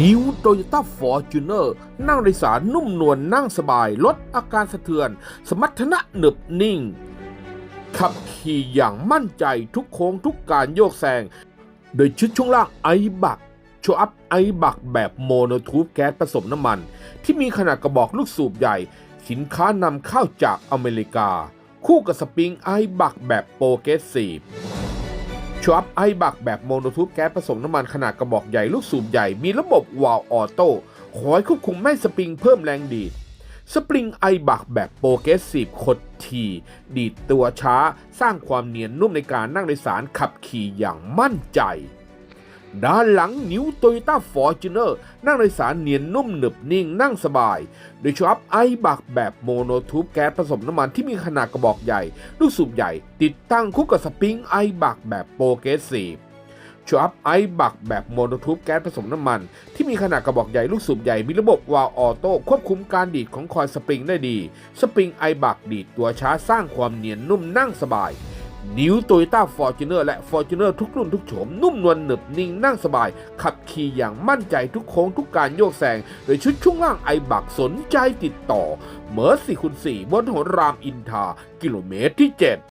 นิวโตโยต้าฟอร์จูเนอร์นั่งโดยสารนุ่มนวลนั่งสบาย ลดอาการสะเทือน สมรรถนะหนึบนิ่ง ขับขี่อย่างมั่นใจทุกโค้งทุกการโยกแซง โดยชุดช่วงล่างไอบักโชว์อัพไอบักแบบโมโนทูบแก๊สผสมน้ำมัน ที่มีขนาดกระบอกลูกสูบใหญ่ สินค้านำเข้าจากอเมริกา คู่กับสปริงไอบักแบบโปรเกรสซีฟ ชัวบไอบักแบบโมโนทูบแก๊สผสมน้ำมันขนาดกระบอกใหญ่ลูกสูบใหญ่มีระบบวาล์วออโต้คอยควบคุมแม่สปริงเพิ่มแรงดีดสปริงไอบักแบบโปรเกสซีฟขดทีดีดตัวช้า สร้างความเนียนนุ่มในการนั่งโดยสารขับขี่อย่างมั่นใจ ด้านหลังนิ้วโตโยต้าฟอร์จูเนอร์นั่งโดยสารเนียนนุ่มหนึบนิ่งนั่งสบาย โดยชอัพไอบักแบบโมโนทูบแก๊สผสมน้ำมันที่มีขนาดกระบอกใหญ่ ลูกสูบใหญ่ ติดตั้งคู่กับสปริงไอบักแบบโปรเกรสซีฟชอัพไอบักแบบโมโนทูบแก๊สผสมน้ำมัน ที่มีขนาดกระบอกใหญ่ลูกสูบใหญ่มีระบบวาล์วออโต้ควบคุมการดีดของคอยสปริงได้ดี สปริงไอบักดีดตัวช้าสร้างความเนียนนุ่มนั่งสบาย นิวโตโยต้าฟอร์จูเนอร์และฟอร์จูเนอร์ทุกรุ่นทุกโฉม นุ่มนวลหนึบนิ่งนั่งสบาย ขับขี่อย่างมั่นใจทุกโค้งทุกการโยกแซงโดยชุดช่วงล่างไอบักสนใจติดต่อเมอร์สี่คูณสี่บนถนนรามอินทา กิโลเมตรที่ 7